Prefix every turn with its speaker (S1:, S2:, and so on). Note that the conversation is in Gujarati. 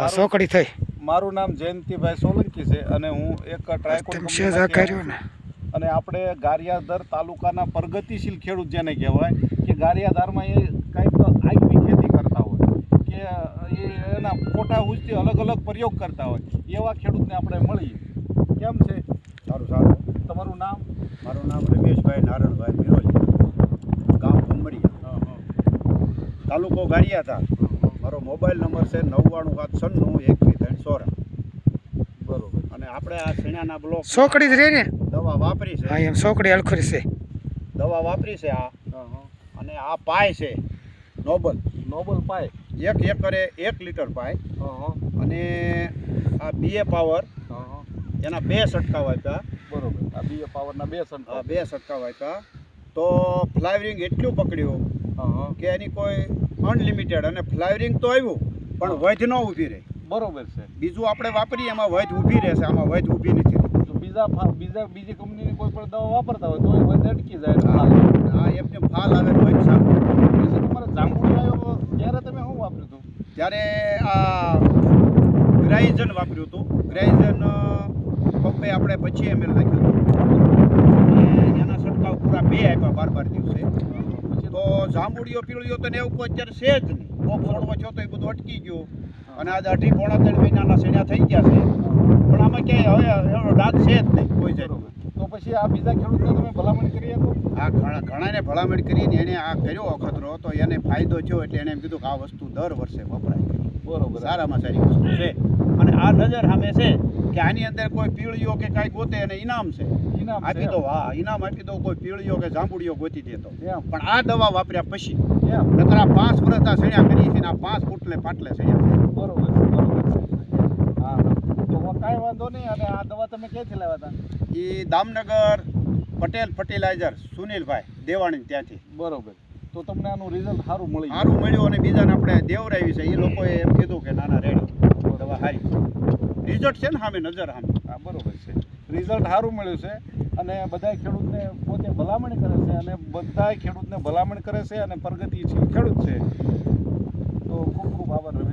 S1: આ સોકડી થઈ.
S2: મારું નામ જયંતિભાઈ સોલંકી છે અને હું એક
S1: ને?
S2: અને આપણે ગારિયાદર તાલુકાના પ્રગતિશીલ ખેડૂત જેને કહેવાય કે ગારિયાધારમાં એ કંઈક આગવી ખેતી કરતા હોય કે એ એના ખોટા હુજથી અલગ અલગ પ્રયોગ કરતા હોય એવા ખેડૂતને આપણે મળીએ. કેમ છે?
S3: સારું સારું.
S2: તમારું નામ?
S3: મારું નામ રમેશભાઈ નારણભાઈ બિરોલી ગામ ભમડિયા તાલુકો ગારિયાધાર. મારો મોબાઈલ નંબર છે નવ્વાણું સાત છન્નું એકવીસ ત્રણ સોરા.
S2: બરોબર.
S3: અને આપણે આ સીણાના બ્લોક
S1: સોકડી જ રે ને?
S3: દવા વાપરી
S1: હા
S3: છે
S1: એમ સોકડી અલખરી છે.
S3: દવા વાપરી છે આ. અને આ પાય છે નોબલ.
S2: નોબલ પાય?
S3: એક એકરે એક લીટર પાય. અને આ બીએ પાવર એના બે છંટકાવ આપ્યા.
S2: બરોબર. આ બીએ પાવરના બે
S3: આ બે છંટકાવ આપ્યા. તો ફ્લાવરિંગ એટલું પકડ્યું કે એની કોઈ અનલિમિટેડ અને ફ્લાવરિંગ તો આવ્યું પણ વધ ન ઊભી રહે.
S2: બરોબર છે.
S3: બીજું આપણે વાપરીએ એમાં વધ ઊભી રહેશે આમાં વધ ઊભી નથી
S2: તો બીજા બીજા બીજી કંપનીની કોઈ પણ દવા વાપરતા હોય તો એ વધ અટકી જાય
S3: હા એમને ફાલ આવે વધ સારું.
S2: તમારે જાંબુ આવ્યો ત્યારે તમે શું વાપર્યું હતું?
S3: ત્યારે આ ગ્રાઇઝન વાપર્યું હતું. ગ્રાઇઝન પંપે આપણે પછી એમ નાખ્યું હતું. અને એના છંટકાવ પૂરા બે આપ્યા બાર બાર દિવસે. તો જાંબુડીઓ પીળીઓ તો ને એવું કોઈ અત્યારે છે જ નહીં. કોક છોડવો છો તો એ બધું અટકી ગયું. અને આજે અઢી પોણા ત્રણ મહિનાના શેણ્યા થઈ ગયા છે. પણ આમાં ક્યાંય હવે એનો ડાક છે જ નહીં કોઈ જરૂર
S2: તો પછી આ બીજા ખેડૂતને તમે ભલામણ કરી શકો
S3: આ ઘણા ઘણાને ભલામણ કરીને એણે આ કર્યો અખતરો તો એને ફાયદો થયો એટલે એણે એમ કીધું કે આ વસ્તુ દર વર્ષે વપરાય.
S2: બરોબર.
S3: સારામાં સારી વસ્તુ છે. આ નજર સામે છે કે આની અંદર કોઈ પીળીઓ કે કાંઈ ગોતે અને ઇનામ છે.
S2: ઇનામ
S3: આપી દો હા ઇનામ આપી દો કોઈ પીળીઓ કે જાંબુડીઓ ગોતી દેતો પણ આ દવા વાપર્યા પછી નકર આ પાંચ વર્ષ આ સણ્યા કરી છે ને આ પાંચ ફૂટલે પાટલે સણ્યા
S2: બરોબર હા. તો કાંઈ વાંધો નહીં અને આ દવા તમે ક્યાંથી લાવ્યા હતા?
S3: એ દામનગર પટેલ ફર્ટિલાઇઝર સુનિલભાઈ દેવાણી ત્યાંથી.
S2: બરોબર. તો તમને આનું રિઝલ્ટ સારું મળ્યું.
S3: સારું મળ્યું અને બીજાને આપણે દેવરાવી છે. એ લોકોએ એમ કીધું કે નાના રિઝલ્ટ છે ને સામે, નજર સામે.
S2: હા, બરોબર છે. રિઝલ્ટ સારું મળ્યું છે અને બધા ખેડૂતને પોતે ભલામણ કરે છે અને બધા ખેડૂતને ભલામણ કરે છે અને પ્રગતિશીલ ખેડૂત છે. તો ખૂબ ખૂબ આભાર રમેશભાઈ.